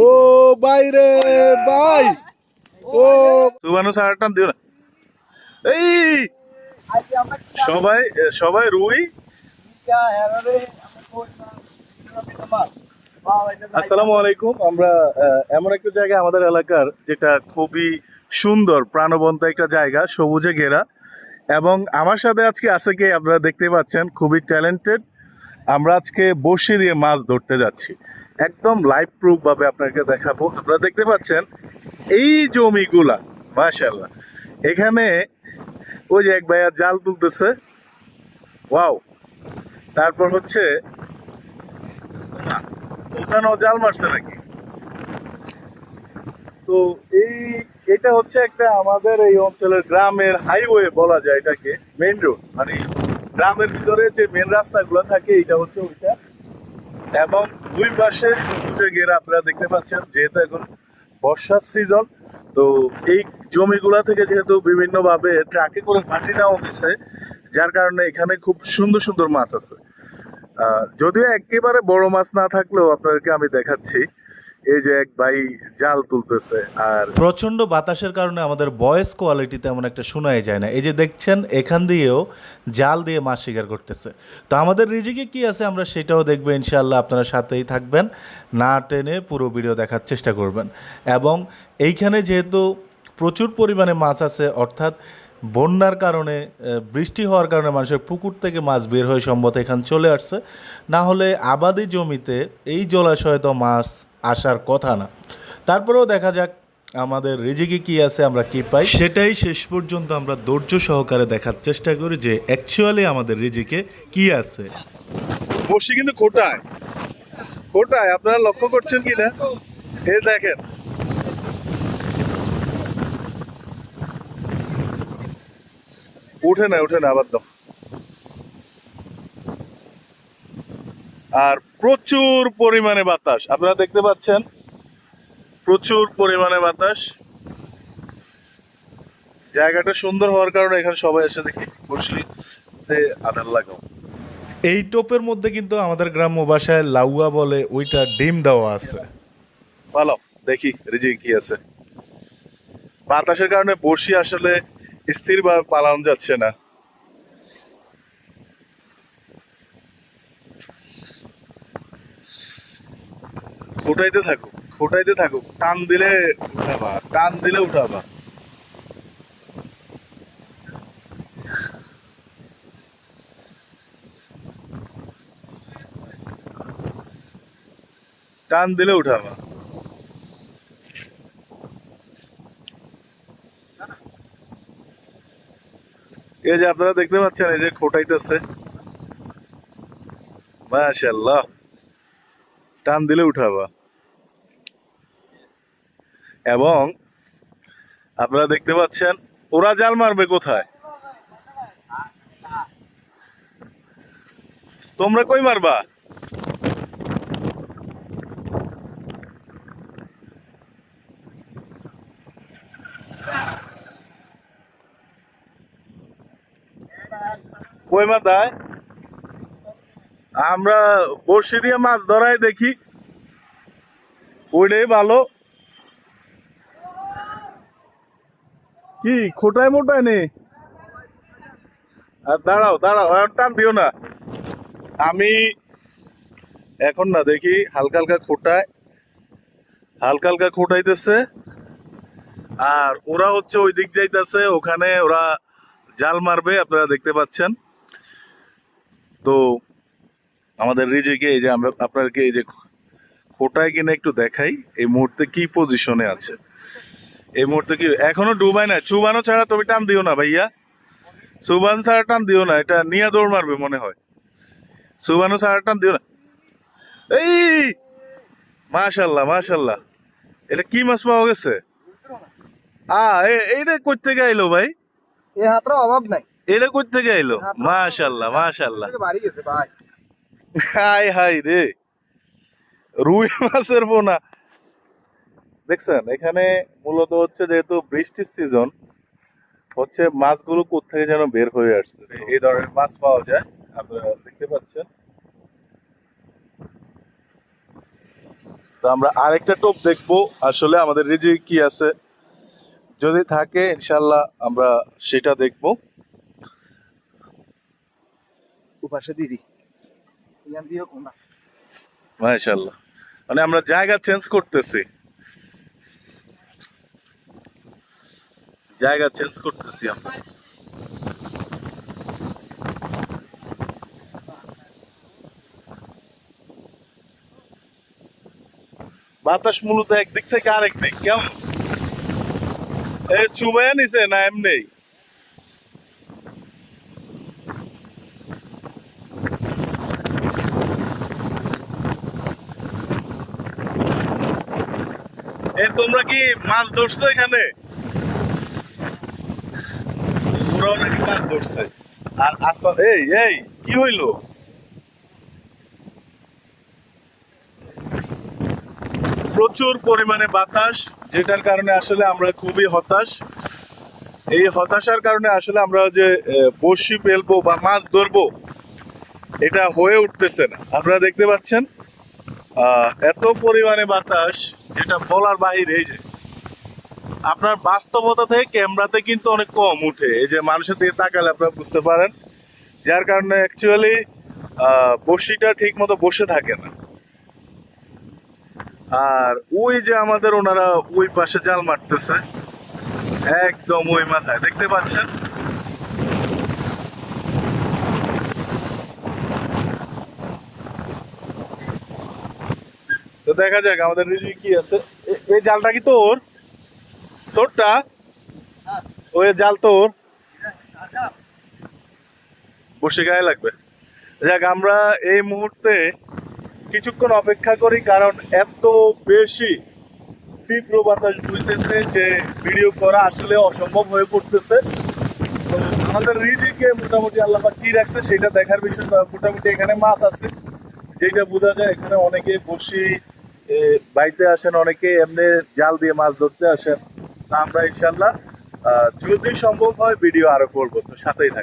ও বাইরে ভাই। ও। তুমানো সারা দিও না। এই সবাই সবাই রুই। আসসালামু আলাইকুম। আমরা এমন একটা জায়গা আমাদের এলাকার যেটা খুবই সুন্দর প্রাণবন্ত একটা জায়গা সবুজে ঘেরা। এবং আমার সাথে আজকে আছে কে আপনারা দেখতে পাচ্ছেন খুবই ট্যালেন্টেড আমরা আজকে বড়শি দিয়ে মাছ ধরতে যাচ্ছি। একদম লাইভ প্রুফ ভাবে আপনাকে দেখাবো। আপনারা দেখতে পাচ্ছেন, এই জমিগুলা মাশাল্লাহ এখানে ওই যে এক ভাইয়া জাল তুলতেছে। ওয়াও! তারপর হচ্ছে, ওখানেও জাল মারছে নাকি? তো এই, এটা হচ্ছে একটা আমাদের এই অঞ্চলের গ্রামের হাইওয়ে বলা যায় এটাকে মেইন রোড মানে গ্রামের ভিতরে যে মেন রাস্তাগুলো থাকে এটা হচ্ছে ওইটা। এবং দুই পাশে সবুজে ঘেরা, আপনারা দেখতে পাচ্ছেন, যেহেতু এখন বর্ষার সিজন তো এই জমিগুলা থেকে যেহেতু বিভিন্ন ভাবে ট্রাকে করে মাটি নেওয়া হয়েছে, যার কারণে এখানে খুব সুন্দর সুন্দর মাছ আছে। যদিও একেবারে বড় মাছ না থাকলেও আপনাদেরকে আমি দেখাচ্ছি এই যে এক ভাই জাল তুলতেছে আর প্রচণ্ড বাতাসের কারণে আমাদের ভয়েস কোয়ালিটি তেমন একটা শোনাই যায় না। এই যে দেখছেন, এখান দিয়েও জাল দিয়ে মাছ শিকার করতেছে। তো আমাদের রিজিকে কি আছে আমরা সেটাও দেখব ইনশাল্লাহ আপনারা সাথেই থাকবেন। না টেনে পুরো ভিডিও দেখার চেষ্টা করবেন। এবং এইখানে যেহেতু প্রচুর পরিমাণে মাছ আছে, অর্থাৎ বন্যার কারণে বৃষ্টি হওয়ার কারণে মানুষের পুকুর থেকে মাছ বের হয়ে সম্ভবত এখানে চলে আসছে। না হলে আবাদি জমিতে এই জলাশয়ে তো মাছ আসার কথা না। তারপরেও দেখা যাক আমাদের রিজিকে কি আছে আমরা কি পাই। সেটাই শেষ পর্যন্ত আমরা ধৈর্য সহকারে দেখার চেষ্টা করি যে অ্যাকচুয়ালি আমাদের রিজিকে কি আছে। বসি কিন্তু খোটায় খোটায় আপনারা লক্ষ্য করছেন কি না এ দেখেন। উঠে না উঠে না আবার দাও। আর প্রচুর পরিমাণে বাতাস। আপনারা দেখতে পাচ্ছেন? প্রচুর পরিমাণে বাতাস। জায়গাটা সুন্দর হওয়ার কারণে এখানে সবাই এসে দেখি বসি আধার লাগাও। এই টোপের মধ্যে কিন্তু আমাদের গ্রাম্য ভাষায় লাউয়া বলে ওইটা ডিম দেওয়া আছে। ভালো দেখি রিজিক কি আছে। বাতাসের কারণে বসি আসলে স্থির ভাবে পালানো যাচ্ছে না। খোটাইতে থাকুক খোটাইতে থাকুক, টান দিলে উঠাবা, টান দিলে উঠাবা। টান দিলে উঠাবা। এই যে আপনারা দেখতে পাচ্ছেন, এই যে খোটাইতেছে। মাশাল্লাহ টান দিলে উঠাবা। এবং আপনারা দেখতে পাচ্ছেন, ওরা জাল মারবে কোথায়? তোমরা কই মারবা? কই মাথায় আমরা বড়শি দিয়ে মাছ ধরাই দেখি। ওইটাই ভালো। কি, খোটায় মোটায় নেই? আর দাঁড়াও দাঁড়াও টান দিও না। আমি এখন না দেখি, হালকা হালকা খোটায়, হালকা হালকা খোটাইতেছে। আর ওরা হচ্ছে ওই দিক যাইতেছে, ওখানে ওরা জাল মারবে, আপনারা দেখতে পাচ্ছেন। তো আমাদের রিজিকে এই যে আমরা আপনাদেরকে এই যে খোটায় কিনে একটু দেখাই এই মুহূর্তে কি পজিশনে আছে? এই মুহূর্তে কি এখনও ডুবাই না চুবানো ছাড়া তুমি টান দিও না ভাইয়া। সুবান ছাড়া টান দিও না এটা নিয়ে দৌড় মারবে মনে হয়। সুবানো ছাড়া টান দিও না। এই! মাশাল্লাহ মাশাল্লাহ। এটা কি মাছ পাওয়া গেছে? আ এ- কই থেকে আইলো ভাই? এই হাতরা অভাব নাই। এটা কই থেকে আইলো? মাশাল্লাহ মাশাল্লাহ। বাড়ি গেছে ভাই। হাই হাই রে। রুই মাছের পোনা দেখছেন, এখানে মূলত হচ্ছে যেহেতু বৃষ্টির সিজন হচ্ছে মাছগুলো কোথেকে যেন বের হয়ে আসছে। এই ধরনের মাছ পাওয়া যায়, আপনারা দেখতে পাচ্ছেন। তো আমরা আরেকটা টোপ দেখব, আসলে আমাদের রিজিক কি আছে। যদি থাকে, ইনশাল্লাহ আমরা সেটা দেখব। উপাসে দিদি। মানে আমরা জায়গা চেঞ্জ করতেছি। জায়গা চেঞ্জ করতেছি বাতাস মূলত একদিক থেকে আরেক দিক, কেমন? এ চুবাইয়া নিছে না এমনি তোমরা কি মাছ ধরছো এখানে? মাছ ধরছে। আর আসা এই এই, কি হইল? প্রচুর পরিমাণে বাতাস, যেটার কারণে আসলে আমরা খুবই হতাশ। এই হতাশার কারণে আসলে আমরা যে বড়শি ফেলব বা মাছ ধরবো, এটা হয়ে উঠতেছে না। আপনারা দেখতে পাচ্ছেন এত পরিমাণে বাতাস যেটা বলার বাহিরে, এই যে। আপনার বাস্তবতা থেকে ক্যামেরাতে কিন্তু অনেক কম উঠে। এই যে মানুষের দিকে তাকালে আপনারা বুঝতে পারেন। যার কারণে অ্যাকচুয়ালি বসিটা ঠিক মতো বসে থাকে না। আর ওই যে আমাদের ওনারা ওই পাশে জাল মারতেছে, একদম ওই মাথায়। দেখতে পাচ্ছেন? তো দেখা যাক আমাদের রিজিক কি আছে। এই জালটা কি তোর? তোরটা? ওই জাল তোর। বসে গায়ে লাগবে। যাক, আমরা এই মুহূর্তে কিছুক্ষণ অপেক্ষা করি, কারণ এত বেশি তীব্র বাতাস বুঝতেছে যে ভিডিও করা আসলে অসম্ভব হয়ে পড়তেছে। তো আমাদের রিজিকে মোটামুটি আল্লাহ কি রাখছে সেটা দেখার বিষয় মোটামুটি এখানে মাছ আছে। যেটা বোঝা যায় এখানে অনেকে বসি বাইতে আসেন অনেকে, এমনি জাল দিয়ে মাছ ধরতে আসেন। আমরা ইনশাল্লাহ যদি সম্ভব হয় ভিডিও আরও করব। তো সাথেই থাকবে